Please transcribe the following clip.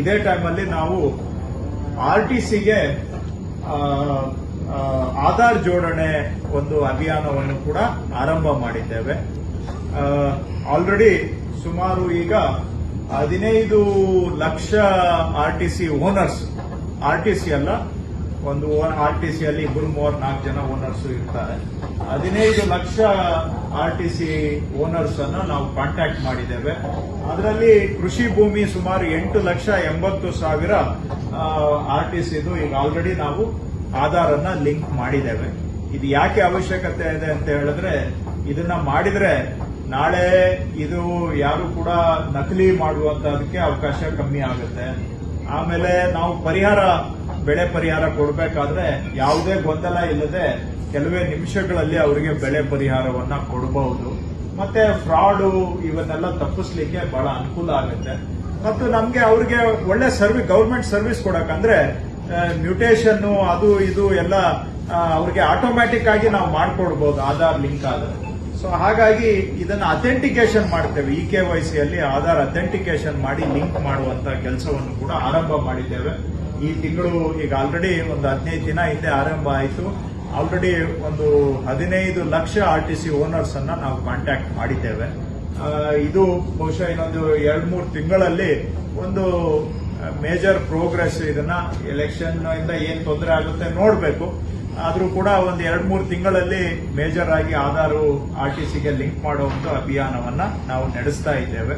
ಇದೇ ಟೈಮಲ್ಲಿ ನಾವು ಆರ್ ಟಿ ಸಿಗೆ ಆಧಾರ್ ಜೋಡಣೆ ಒಂದು ಅಭಿಯಾನವನ್ನು ಕೂಡ ಆರಂಭ ಮಾಡಿದ್ದೇವೆ. ಆಲ್ರೆಡಿ ಸುಮಾರು ಈಗ ಹದಿನೈದು lakh R T C owners, R T C ಅಲ್ಲ ಒಂದು ಓನ್ ಆರ್ ಟಿ ಸಿ ಅಲ್ಲಿ ಇಬ್ಬರು ಮೂವರ್ ನಾಲ್ಕು ಜನ ಓನರ್ಸ್ ಇರ್ತಾರೆ. ಹದಿನೈದು lakh R T C owners ಅನ್ನು ನಾವು ಕಾಂಟ್ಯಾಕ್ಟ್ ಮಾಡಿದ್ದೇವೆ. ಅದರಲ್ಲಿ ಕೃಷಿ ಭೂಮಿ ಸುಮಾರು ಎಂಟು ಲಕ್ಷ ಎಂಬತ್ತು ಸಾವಿರ ಆರ್ ಟಿ ಸಿದು ಈಗ ಆಲ್ರೆಡಿ ನಾವು ಆಧಾರ್ ಅನ್ನ ಲಿಂಕ್ ಮಾಡಿದ್ದೇವೆ. ಇದು ಯಾಕೆ ಅವಶ್ಯಕತೆ ಇದೆ ಅಂತ ಹೇಳಿದ್ರೆ, ಇದನ್ನ ಮಾಡಿದ್ರೆ ನಾಳೆ ಇದು ಯಾರು ಕೂಡ ನಕಲಿ ಮಾಡುವಂತದಕ್ಕೆ ಅವಕಾಶ ಕಮ್ಮಿ ಆಗುತ್ತೆ. ಆಮೇಲೆ ನಾವು ಪರಿಹಾರ ಬೆಳೆ ಪರಿಹಾರ ಕೊಡಬೇಕಾದ್ರೆ ಯಾವುದೇ ಗೊಂದಲ ಇಲ್ಲದೆ ಕೆಲವೇ ನಿಮಿಷಗಳಲ್ಲಿ ಅವರಿಗೆ ಬೆಳೆ ಪರಿಹಾರವನ್ನ ಕೊಡಬಹುದು. ಮತ್ತೆ ಫ್ರಾಡು ಇವನ್ನೆಲ್ಲ ತಪ್ಪಿಸ್ಲಿಕ್ಕೆ ಬಹಳ ಅನುಕೂಲ ಆಗುತ್ತೆ. ಮತ್ತು ನಮ್ಗೆ ಅವ್ರಿಗೆ ಒಳ್ಳೆ ಸರ್ವಿಸ್ ಗೌರ್ಮೆಂಟ್ ಸರ್ವಿಸ್ ಕೊಡಕಂದ್ರೆ ಮ್ಯೂಟೇಷನ್ ಅದು ಇದು ಎಲ್ಲ ಅವ್ರಿಗೆ ಆಟೋಮ್ಯಾಟಿಕ್ ಆಗಿ ನಾವು ಮಾಡ್ಕೊಡ್ಬೋದು ಆಧಾರ್ ಲಿಂಕ್ ಆದ್ರೆ. ಸೊ ಹಾಗಾಗಿ ಇದನ್ನ ಅಥೆಂಟಿಕೇಶನ್ ಮಾಡ್ತೇವೆ. ಇ ಕೆ ವೈ ಸಿಯಲ್ಲಿ ಆಧಾರ್ ಅಥೆಂಟಿಕೇಶನ್ ಮಾಡಿ ಲಿಂಕ್ ಮಾಡುವಂತ ಕೆಲಸವನ್ನು ಕೂಡ ಆರಂಭ ಮಾಡಿದ್ದೇವೆ. ಈ ತಿಂಗಳು ಈಗ ಆಲ್ರೆಡಿ ಒಂದು ಹದಿನೈದು ದಿನ ಹಿಂದೆ ಆರಂಭ ಆಯಿತು. ಆಲ್ರೆಡಿ ಒಂದು ಹದಿನೈದು lakh R T C owners ಅನ್ನ ನಾವು ಕಾಂಟ್ಯಾಕ್ಟ್ ಮಾಡಿದ್ದೇವೆ. ಇದು ಬಹುಶಃ ಇನ್ನೊಂದು ಎರಡ್ ಮೂರು ತಿಂಗಳಲ್ಲಿ ಒಂದು ಮೇಜರ್ ಪ್ರೋಗ್ರೆಸ್ ಇದನ್ನ ಎಲೆಕ್ಷನ್ ಇಂದ ಏನ್ ತೊಂದರೆ ಆಗುತ್ತೆ ನೋಡಬೇಕು. ಆದರೂ ಕೂಡ ಒಂದು ಎರಡ್ ಮೂರು ತಿಂಗಳಲ್ಲಿ ಮೇಜರ್ ಆಗಿ ಆಧಾರು ಆರ್ ಟಿ ಸಿಗೆ ಲಿಂಕ್ ಮಾಡುವಂತ ಅಭಿಯಾನವನ್ನ ನಾವು ನಡೆಸ್ತಾ ಇದ್ದೇವೆ.